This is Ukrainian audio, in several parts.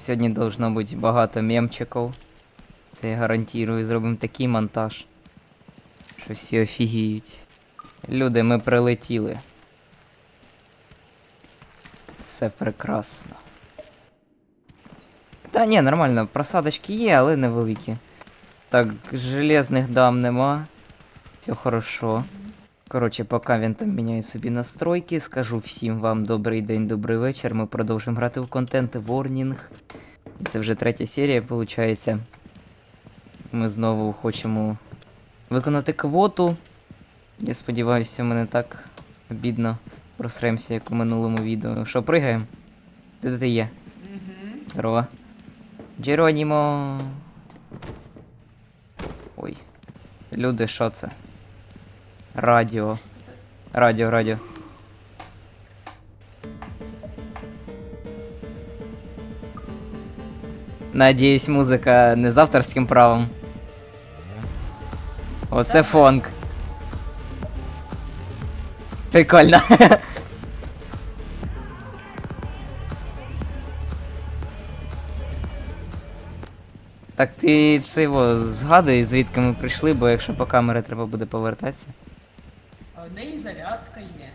Сьогодні должно бути багато мемчиків. Це я гарантую, зробимо такий монтаж. Що всі офігіють. Люди, ми прилетіли. Все прекрасно. Та ні, нормально, просадочки є, але невеликі. Так, железних дам нема. Все хорошо. Коротше, поки він там міняє собі настройки, скажу всім вам добрий день, добрий вечір. Ми продовжуємо грати в контент Warning. Це вже третя серія, виходить. Ми знову хочемо виконати квоту. Я сподіваюся, ми не так бідно просремся, як у минулому відео. Що, пригаємо? Де ти є? Здорово. Джеронімо. Ой. Люди, що це? Радіо. Радіо, радіо. Надіюсь, музика не з авторським правом. Оце фонк. Прикольно. Так ти це його згадуй, звідки ми прийшли, бо якщо по камері треба буде повертатися. А в неї зарядка є.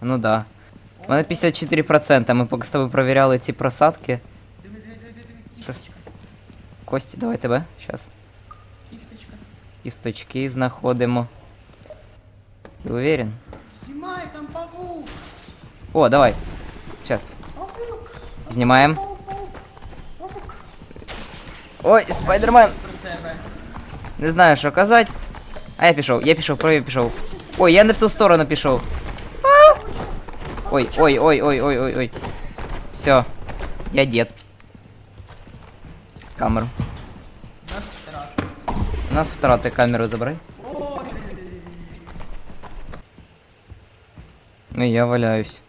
Ну да. У мене 54%, ми поки з тобою провіряли ці просадки. Диви, диви, диви, диви, Що? кісточка. Кості, давай тебе. Щас. Кісточка. Кісточки знаходимо. Ти уверен? Знімай, там павук. О, давай. Щас. Павук. Знімаємо. Павук, павук. Павук. Ой, спайдермен! Про себе. Не знаю, що казати. А я пішов, я пішов, правий пішов. Ой, я не в ту сторону пішов. Ой, ой, ой, ой, ой, ой, ой. Все. Я дед. Камеру. У нас втрати камеру забирай. Ну я валяюсь.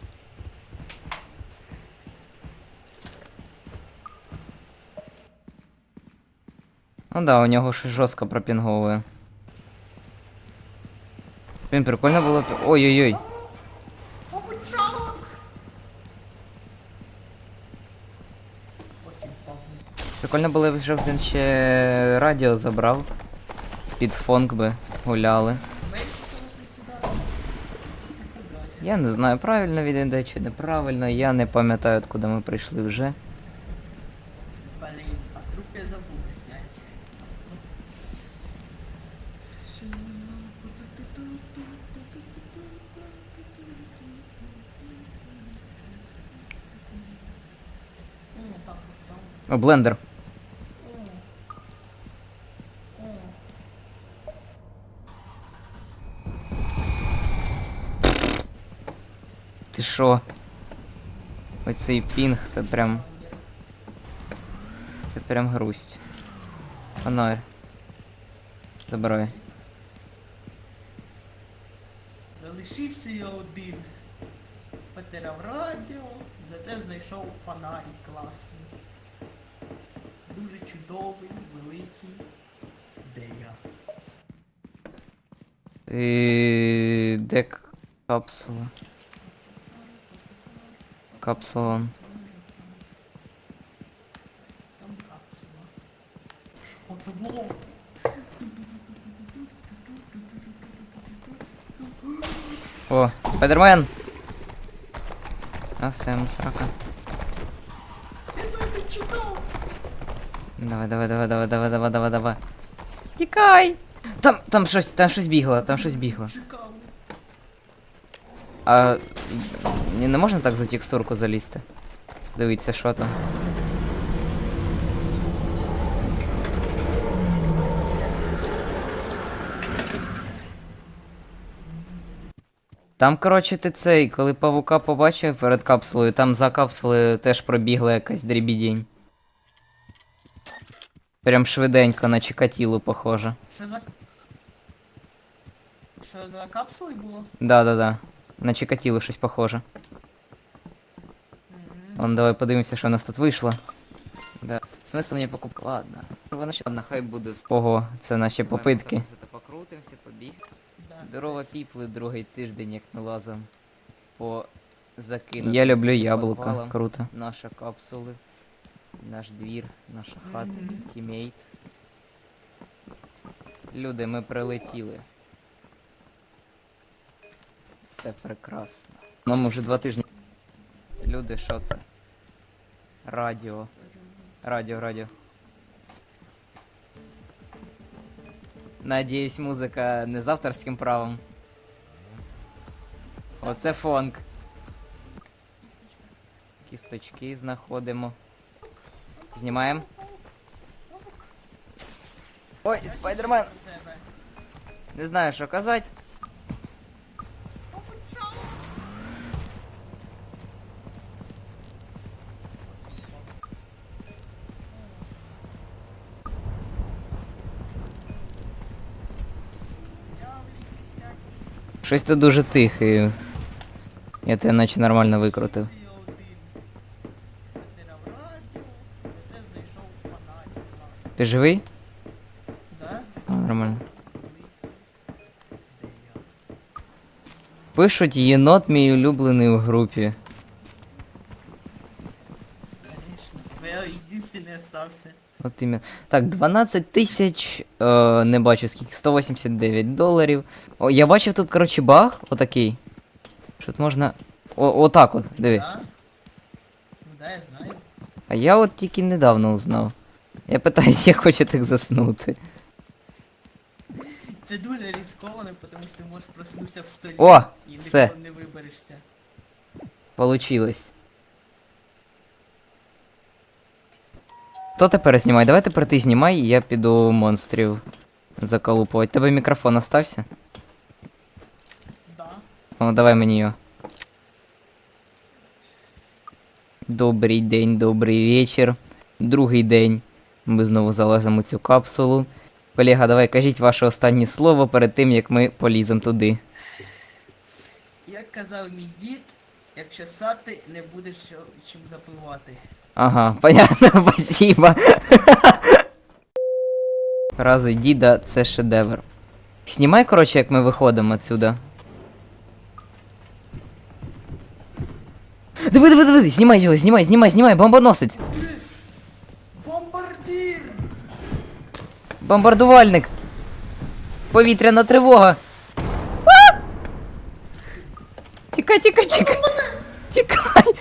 Ну да, у нього щось жорстко пропінговує. Блін, прикольно було. б- Ой-ой-ой. Прикольно було, б, щоб він ще радіо забрав. Під фонк би гуляли. Я не знаю, правильно він іде чи неправильно, я не пам'ятаю, откуда ми прийшли вже. Блендер. Ти що? Оцей пінг, це прям. Це прям грусть. Фонарь. Забирай. Залишився я один. Потеряв радіо, зате знайшов фонарик класний. Дуже чудовий, великий. Де я? Ти... Де капсула? Капсула. Там капсула. Що це було? О, спайдермен! А все, йому срака. Давай, давай, давай, давай, давай, давай, давай, давай. Тікай! Там, там щось, там щось бігло, там щось бігло. А не, можна так за текстурку залізти? Дивіться, що там. Там, коротше, ти цей, коли павука побачив перед капсулою, там за капсулою теж пробігла якась дрібідінь. Прям швиденько на Чикатілу похоже. Що за... Що за капсулою було? Да-да-да. На Чикатілу щось похоже. Мгм. Ладно, давай подивимося, що у нас тут вийшло. Да. Смисл мені покуп... Ладно. Воно ще ладно, хай буде. Ого, це наші попитки. Покрутимося, побіг. Здорово, піпли, другий тиждень, як ми лазом по закинутим. Я люблю яблука. Круто. Наша капсули. Наш двір, наша хата, тімейт. Люди, ми прилетіли. Все прекрасно. Нам уже два тижні. Люди, що це? Радіо. Радіо, радіо. Надіюсь, музика не з авторським правом. Оце фонк. Кісточки знаходимо. Знімаємо. Ой, спайдермен! Про себе. Не знаю, що казати. Явліки всякі. Щось ти дуже тихий. Я тебе наче нормально викрутив. Ти живий? Да? А, нормально. Пишуть єнот мій улюблений у групі. Конечно. Я остався. От ім'я. Так, 12 тисяч. Е, не бачу скільки. 189 доларів. О, я бачив тут, коротше, баг отакий. Що тут можна. О, отак от, диви. Да? Ну да, я знаю. А я от тільки недавно узнав. Я питаюсь, як хоче так заснути. Це дуже ризиковано, тому що ти можеш проснутися в столі О, і все. ніколи не виберешся. Получилось. Хто тепер знімає? Давай тепер ти знімай, і я піду монстрів заколупувати. Тебе мікрофон остався? Да. О, давай мені його. Добрий день, добрий вечір. Другий день. Ми знову залазимо цю капсулу. Колега, давай кажіть ваше останнє слово перед тим, як ми поліземо туди. Як казав мій дід, якщо сати, не будеш чим запивати. Ага, понятно, спасибо. Рази діда це шедевр. Знімай, коротше, як ми виходимо отсюда. Диви, диви, диви, знімай його, знімай, знімай, знімай, бомбоносець. Бомбардувальник. Повітряна тривога. А! Тікай, тікай, тікай. Тікай.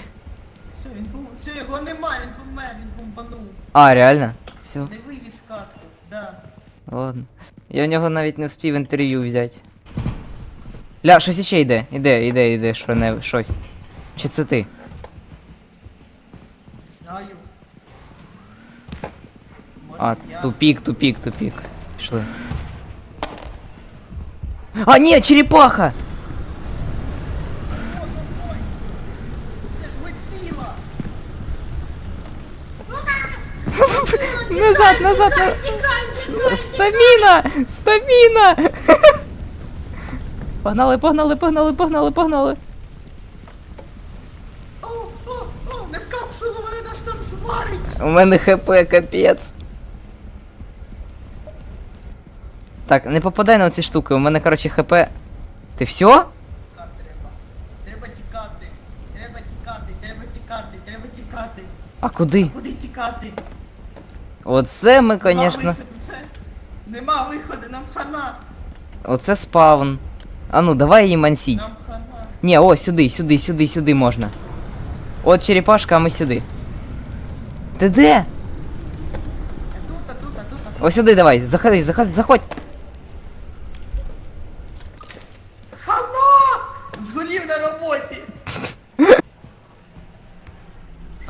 Все, він бом... Все, його нема, він помер, він бомбанув. А, реально? Все. Не вивіз катку, да. Ладно. Я у нього навіть не встиг інтерв'ю взяти. Ля, щось іще йде. Іде, іде, іде, що не щось. Чи це ти? А, я... тупік, тупік, тупік. Пішли. А, ні, черепаха! Боже мой! Це ж Годзіла! Назад, назад, назад. Стаміна! Стаміна! Погнали, погнали, погнали, погнали, погнали. О, о, о, не в капсулу, вони нас там зварить! У мене хп капець. Так, не попадай на ці штуки, у мене, коротше, хп. Ти все? Тікати треба. Треба тікати. Треба тікати, треба тікати, треба тікати. А куди? Куди тікати? Оце ми, конечно. Нема виходу, нам хана! Оце спаун. А ну, давай її мансіть. Нам хана. Ні, о, сюди, сюди, сюди, сюди можна. От черепашка, а ми сюди. Ти де? А тут, а тут, а тут, а тут. Ось сюди давай, заходи, заходи, заходь. Хана! Згорів на роботі!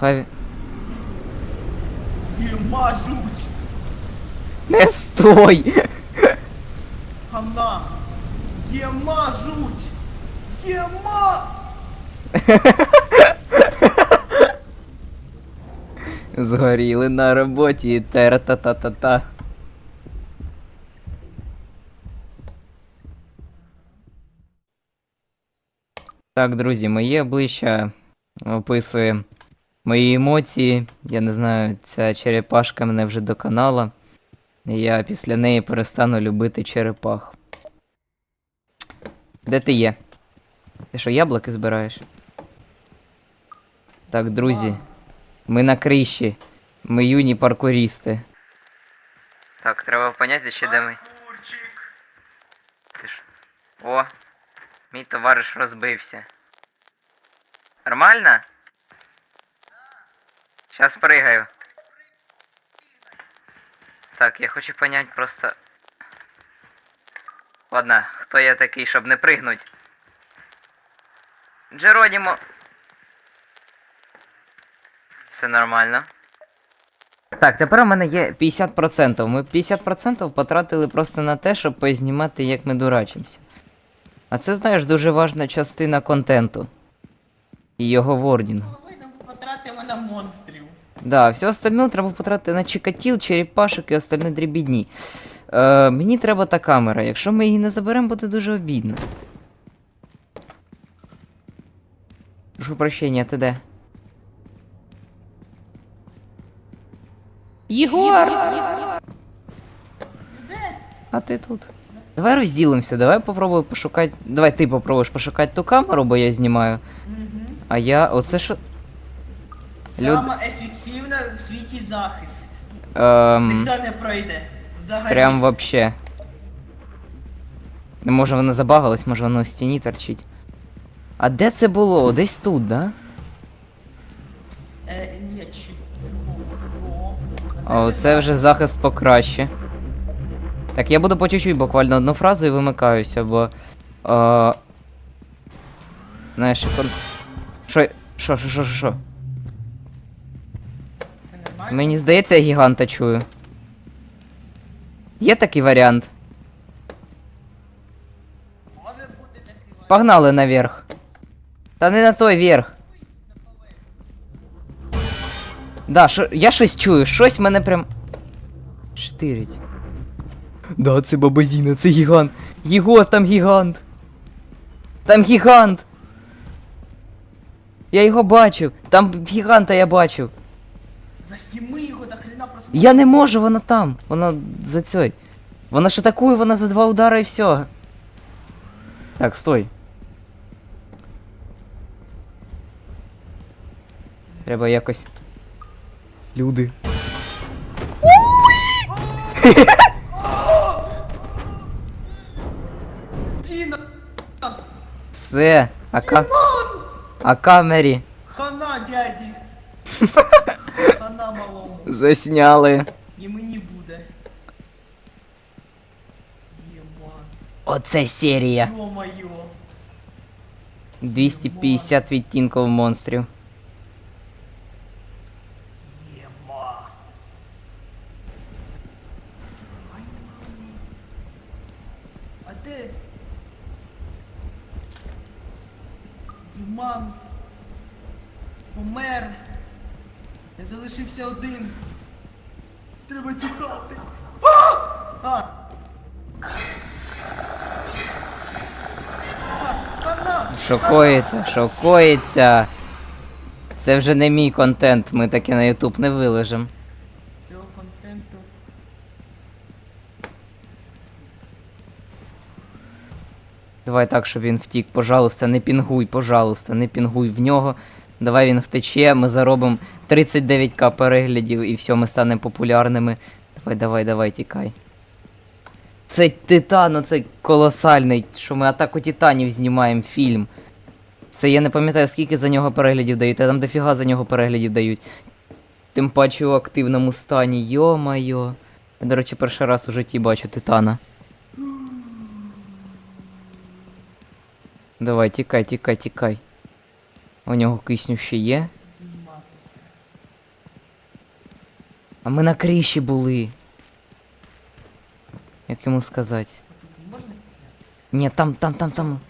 Хай. Єма жуть! Не стой! Хана! Єма жуть! Єма! Згоріли на роботі, тера-та-та-та-та. Так, друзі, моє обличчя описує мої емоції. Я не знаю, ця черепашка мене вже доконала. Я після неї перестану любити черепах. Де ти є? Ти що, яблуки збираєш? Так, друзі, ми на криші. Ми юні паркурісти. Так, треба поняти, ще де ми. Ти ж. О! Мій товариш розбився. Нормально? Сейчас прыгаю. Так, я хочу понять просто. Ладно, хто я такий, щоб не пригнуть? Джеронімо. Все нормально. Так, тепер у мене є 50%. Ми 50% потратили просто на те, щоб познімати, як ми дурачимося. А це, знаєш, дуже важна частина контенту. І його вордінгу. Половину потратимо на монстрів. Да, все остальне треба потратити на чикатіл, черепашок і остальне дрібідні. Е, мені треба та камера. Якщо ми її не заберемо, буде дуже обідно. Прошу прощення, ти де? Єгор! А ти тут. Давай розділимося, давай попробую пошукати. Давай ти попробуєш пошукати ту камеру, бо я знімаю. А я. Оце що. Люд- Сама ефективна в світі захист. Ем... Ніхто не пройде. Взагалі. Прям вообще. Ну, Може воно забагалось, може воно в стіні торчить. А де це було? Десь тут, да? Е, ні, чуть другого. А оце вже захист покраще. Так, я буду по чуть-чуть буквально одну фразу і вимикаюся, бо. Е... Знаєш, кон... Що, що, що, що, що, що? Мені здається, я гіганта чую. Є такий варіант. Погнали наверх. Та не на той верх. Да, шо, я щось чую, щось мене прям. Штирить. Да, це бабазіна, це гігант. Єго, там гігант. Там гігант. Я його бачив. Там гіганта я бачив. Застіми його до хрена просто. Я не можу, воно там. Воно за цей. Вона ж атакує, вона за два удара і все. Так, стой. Треба якось. Люди. Тіна! Все. Ака. А камері. Хана, дяді! Малому. Засняли. І мені буде. Єман. Оце серія. Йо-моє. 250 відтінків монстрів. Єма. А де? Діман. Помер. Я залишився один. Треба тікати. А! А! А, Хана! Шокується, шокується. Це вже не мій контент, ми таке на YouTube не вилежем. Цього контенту. Давай так, щоб він втік. Пожалуйста, не пінгуй, пожалуйста, не пінгуй в нього. Давай він втече, ми заробимо 39к переглядів і все, ми станемо популярними. Давай, давай, давай, тікай. Це титан, оцей колосальний, що ми атаку титанів знімаємо фільм. Це я не пам'ятаю, скільки за нього переглядів дають, а там дофіга за нього переглядів дають. Тим паче у активному стані, йо-майо. Я, до речі, перший раз у житті бачу титана. Давай, тікай, тікай, тікай. У нього кисню ще є. А ми на криші були. Як йому сказати? Можна? Ні, там, там, там, там.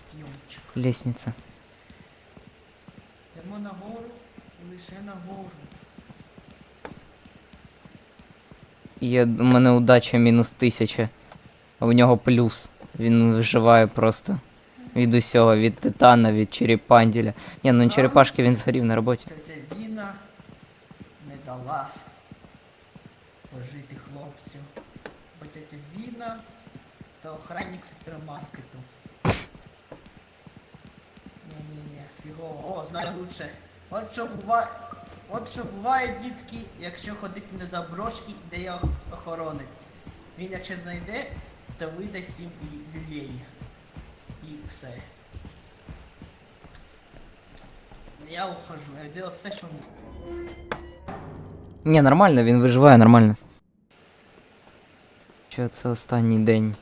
Лестниця. Йдемо нагору лише нагору. І у мене удача мінус тисяча. А у нього плюс. Він виживає просто. Від усього, від титана, від черепанділя. Ні, ну черепашки він згорів на роботі. Тетя Зіна не дала пожити хлопцю. Бо тетя Зіна та охранник супермаркету. Ні-ні-ні, фігово. О, знаю лучше. От що буває. От що буває, дітки, якщо ходити на заброшки, де є охоронець. Він якщо знайде, то видасть їм і люлей. І все. Я ухожу, я зробив все, що можу. Ні, нормально, він виживає нормально. Що це останній день?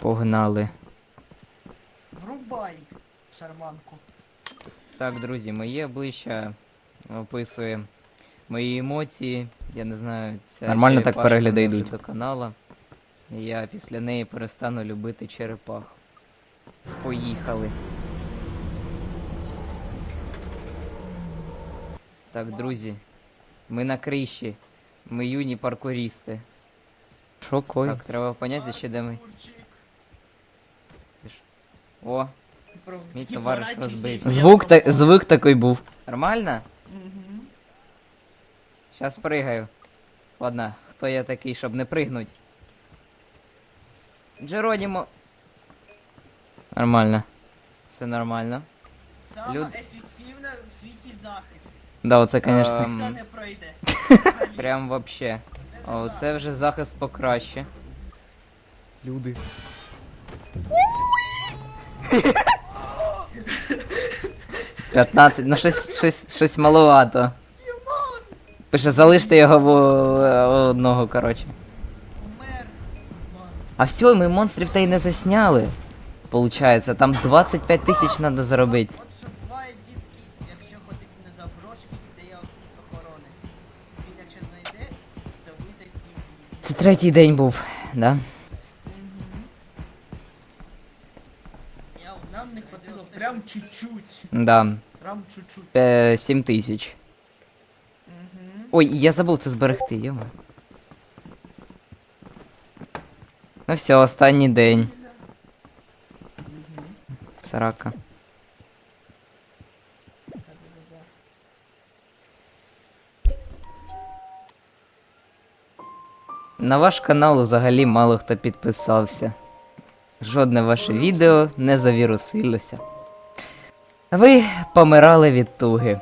Погнали. Врубай шарманку. Так, друзі, моє обличчя описує мої емоції. Я не знаю, ця Нормально так перегляди йдуть. до канала. Я після неї перестану любити черепах. Поїхали. Так, друзі, ми на криші. Ми юні паркурісти. Що кой? Так, треба поняти, ще де ми. Ти ж- О, Мій товариш розбився. Звук, та... звук такий був. нормально? Мгм. Сейчас пригаю. Ладно, хто я такий, щоб не пригнуть? Джеронімо. Нормально. Все нормально. Саме Люд- ефективна в світі захист. Да, оце, звісно. Ем, Ніхто не пройде. Прям вообще. О, це вже захист покраще. Люди. — 15, ну щось, щось, щось маловато. Пише, залиште його в в одного, коротше. А все, ми монстрів та й не засняли. Получається, там 25 тисяч треба заробити. От що буває, дітки, якщо ходити на заброшки, де є охоронець. Він якщо знайде, то видасть їм. Це третій день був, да? Я, нам не хватило прям чуть-чуть. Да. Прям чуть-чуть. Е, 7 тисяч. Ой, я забув це зберегти, йома. Ну все, останній день. Срака. На ваш канал взагалі мало хто підписався. Жодне ваше відео не завірусилося. Ви помирали від туги.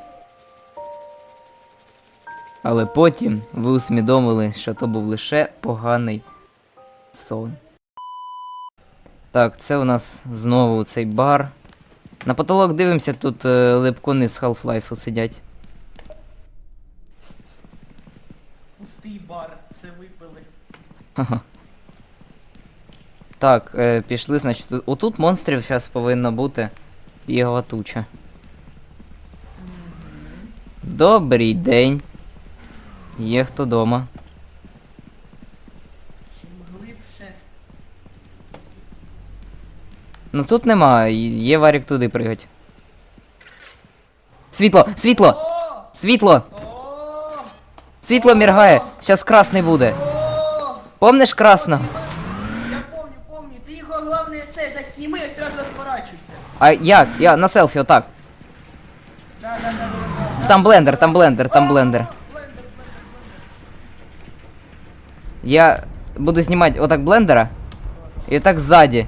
Але потім ви усвідомили, що то був лише поганий сон. Так, це у нас знову цей бар. На потолок дивимося, тут е, липкуни з Half-Life сидять. Пустий бар, все випили. Ага. Так, е, пішли, значить, тут, отут монстрів зараз повинно бути його туча. Добрий день. Є хто дома. Чим глибше. Ну тут нема, є варік туди пригать. Світло! Світло! Світло! Світло міргає! Щас красний буде. Помниш красного? Я помню, помню. Ти його головне це засніми, я одразу відворачуйся. А як? Я на селфі, отак. Да, да, да, да, да. Там блендер, там блендер, там блендер. Я буду знімати отак блендера. І отак ззаді.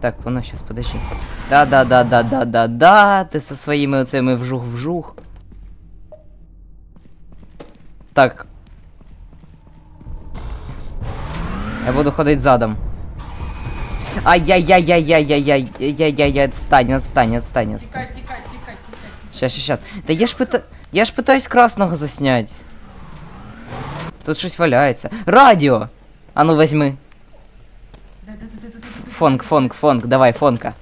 Так, воно щас подожди. Да, да, да, да, да, да, да. Ти со своїми оцими вжух-вжух. Так. Я буду ходити задом. Ай-яй-яй-яй-яй-яй-яй. Яй-яй-яй, отстань, отстань, отстань, отстань. Тікай, тікай, тікай, тікай. Щас, щас, щас. Та я ж пита... Я ж питаюсь красного заснять. Тут щось валяється. Радіо! А ну возьми. Да, да, да, да, да, да, да. Фонк, фонк, фонк, давай, фонка.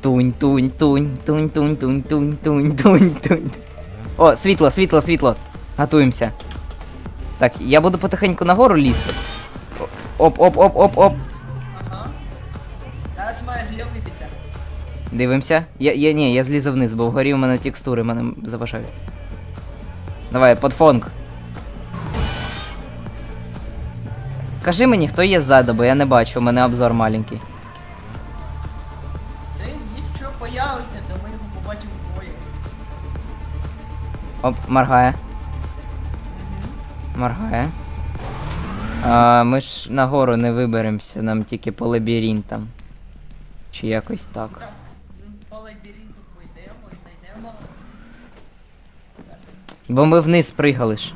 Тунь, тунь, тунь, тунь, тунь, тунь, тунь, тунь, тунь, тунь. О, світло, світло, світло. Готуємося. Так, я буду потихеньку нагору лізти. Оп, оп, оп, оп, оп. Ага. Зараз має. Дивимося. Я, я, ні, я злізу вниз, бо вгорі у мене текстури мене заважають. Давай, под фонк. Кажи мені, хто є ззаду, бо я не бачу, у мене обзор маленький. Оп, моргає. Моргає. А, Ми ж нагору не виберемося, нам тільки по лабіринтам. Чи якось так. По лабіринту пойдемо, знайдемо. Бо ми вниз пригали ж.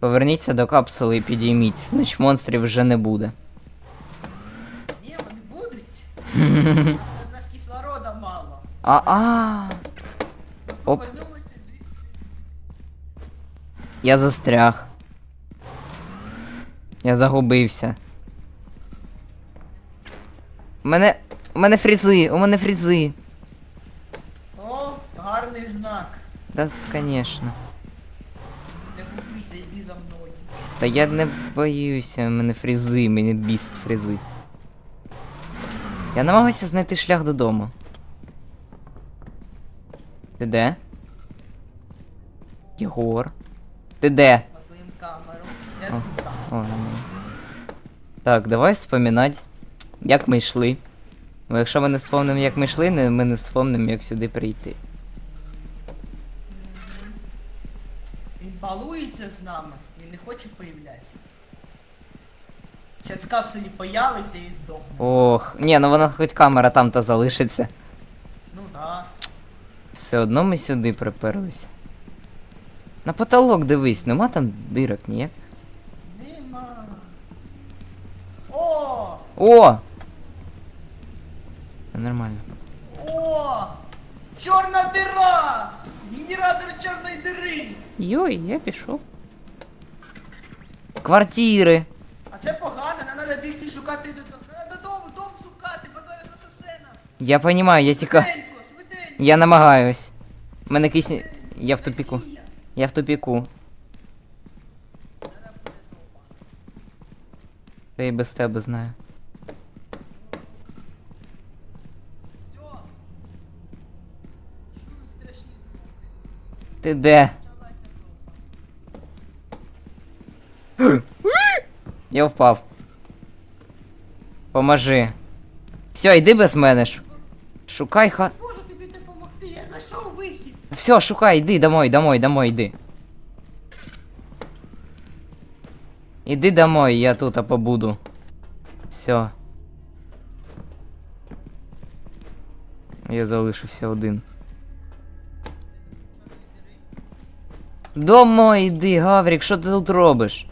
Поверніться до капсули і підійміть, значить монстрів вже не буде. Ні, вони будуть. В нас кислорода мало. А-а! Оп. Я застряг. Я загубився. У мене. У мене фрізи, у мене фрізи. О, гарний знак. Да, конечно. Не губися, йди за мною. Та я не боюся, мене фрізи, мене бісить фрізи. Я намагаюся знайти шлях додому. Ти де? Єгор. Ти де? Твоїм. Я О. тут. О, нормально. Так, давай вспоминать, як ми йшли. Бо якщо ми не вспомнимо, як ми йшли, не- ми не вспомнимо, як сюди прийти. Балується з нами, він не хоче появлятися. Зараз в капсулі появиться і здохне. Ох, ні, ну вона хоч камера там та залишиться. Ну да. Все одно ми сюди приперлися. На потолок дивись, нема там дирок ніяк. Нема. О! О! Нормально. О! Чорна дира! Генератор чорної дири! Йой, я пішов. Квартири. А це погано, нам треба бігти шукати додому. Треба додому, дом шукати, бо зараз засосе нас. Я понимаю, я тікаю. Швиденько, швиденько. Я намагаюсь. У мене кисні. Я в тупіку. Надія. Я в тупіку. Зараз буде зоба. Та і без тебе знаю. Все. Чую страшні звуки. Ти де? Я впав. Поможи. Все, йди без мене. Шукай ха. Можу тобі допомогти, я знайшов вихід. Все, шукай, йди домой, домой, домой, йди. Іди домой, я тут а побуду. Все. Я залишився один. Домой йди, Гаврік, що ти тут робиш?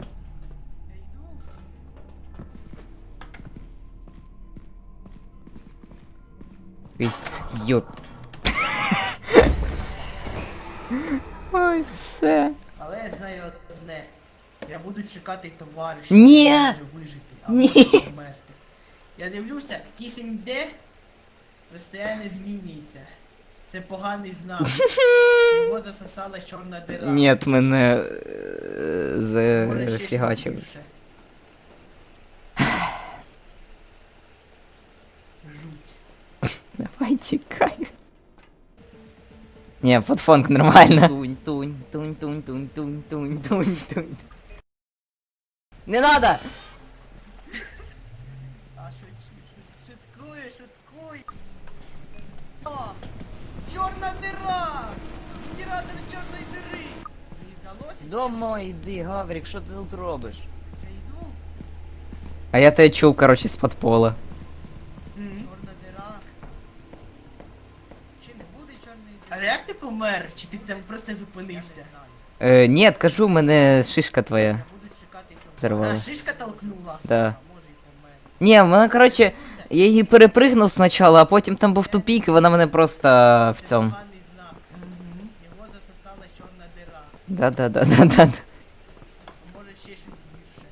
Якийсь йоп. Ой, все. Але я знаю одне. Я буду чекати товариша. Ні! який може вижити, а Ні! може померти. Я дивлюся, кисень йде, постійно змінюється. Це поганий знак. Його засосала чорна дира. Нет, мене е, Може, ще зафігачив. Жуть. Давай тікай. Не, под фонк нормально. Тунь, тунь, тунь, тунь, тунь, тунь, тунь, тунь, тунь. Не надо! А шут, шут, шуткую, шуткую. О, чорна дира! Генератор чорної дири! Мені здалося, чи Домой йди, Гаврік, що ти тут робиш? я йду? А я тебе чув, короче, з-под пола. Як ти помер? Чи ти там просто зупинився? Е, ні, кажу, мене шишка твоя. Я буду чекати А, шишка толкнула? Да. Ні, вона, короче, я її перепригнув спочатку, а потім там був тупік, і вона мене просто в цьому. поганий знак. Його засосала чорна дира. Да-да-да-да-да. А може ще щось гірше.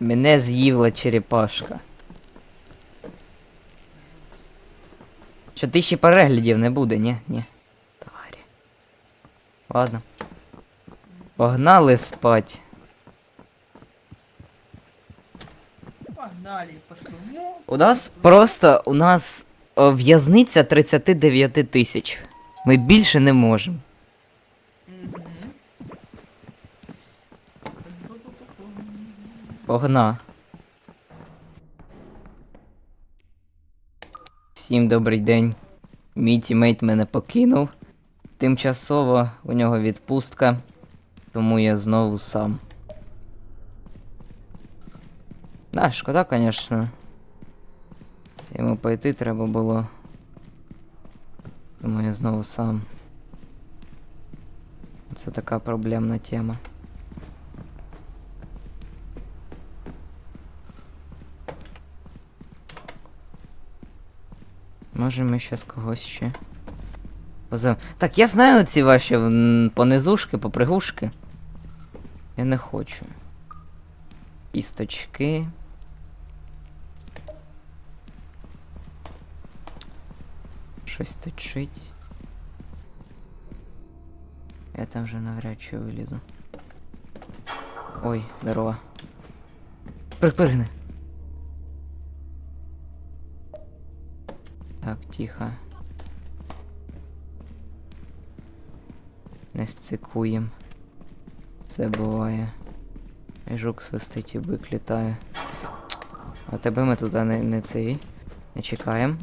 Мене з'їла черепашка. Що тисячі переглядів не буде, ні? Ні. Ладно. Погнали спать. Погнали, поспимо. У нас просто у нас в'язниця 39 тисяч. Ми більше не можемо. Погна. Всім добрий день. Мій тімейт мене покинув. Тимчасово у нього відпустка, тому я знову сам. Да, шкода, конечно. Йому пойти треба було. Тому я знову сам. Це така проблемна тема. Може ми щас когось ще. Так, я знаю ці ваші понизушки, попригушки. Я не хочу. Кісточки. Щось точить. Я там вже навряд чи вилізу. Ой, здорово. Припригни. Так, тихо. Не сцикуєм. Це буває. І Жук свистить і бик літає. А тебе ми туди не, не цей. Не чекаємо.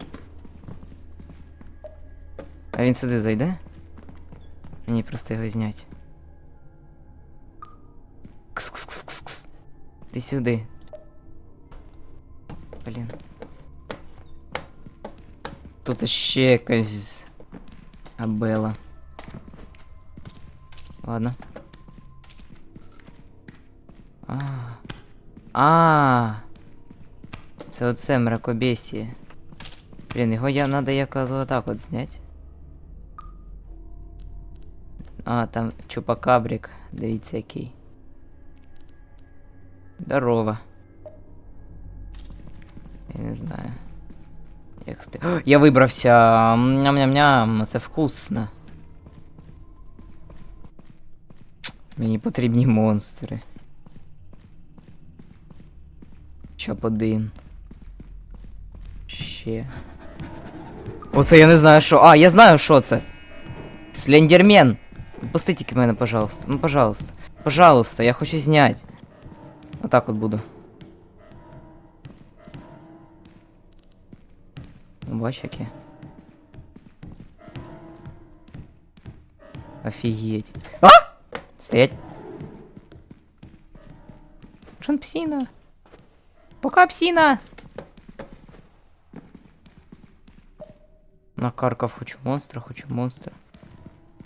А він сюди зайде? Мені просто його знять. Кс-кс-кс-кс-кс. Ти сюди. Блін. Тут ще якась Абела. Ладно. А. А. Це оце мракобесіє. Блін, його я надо якось отак от зняти. А, там чупакабрик. Дивіться який. Здорово. Я не знаю. Як сти... О, я вибрався. Ням-ням-ням, це вкусно. Мені потрібні монстри. Чоп один. Ще. Оце я не знаю що. А, я знаю, що це. Слендермен. Пусти тільки мене, пожалуйста. Ну, пожалуйста. Пожалуйста, я хочу знять. Отак от буду. Ну, Бач, яке. Офігеть. А! Стоять. Жан псина. Пока псина. Накаркав хочу монстра, хочу монстра.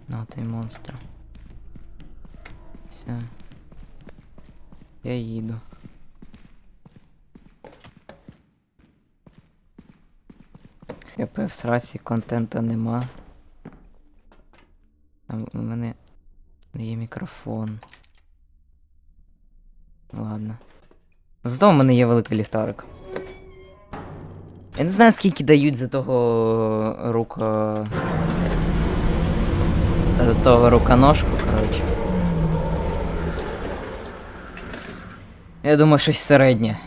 На той монстра. Все. Я їду. ХП в сраці контента нема. А у мене не є мікрофон. Ладно. Зато в мене є великий ліхтарик. Я не знаю, скільки дають за того рука. За того руконожку, коротше. Я думаю, щось середнє.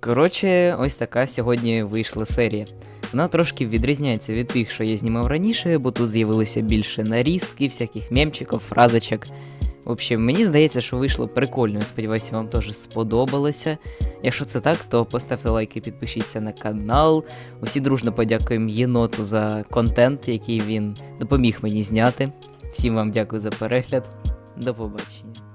Коротше, ось така сьогодні вийшла серія. Вона трошки відрізняється від тих, що я знімав раніше, бо тут з'явилося більше нарізки, всяких мемчиків, фразочок. В общем, мені здається, що вийшло прикольно. Сподіваюся, вам теж сподобалося. Якщо це так, то поставте лайк і підпишіться на канал. Усі дружно подякуємо єноту за контент, який він допоміг мені зняти. Всім вам дякую за перегляд. До побачення.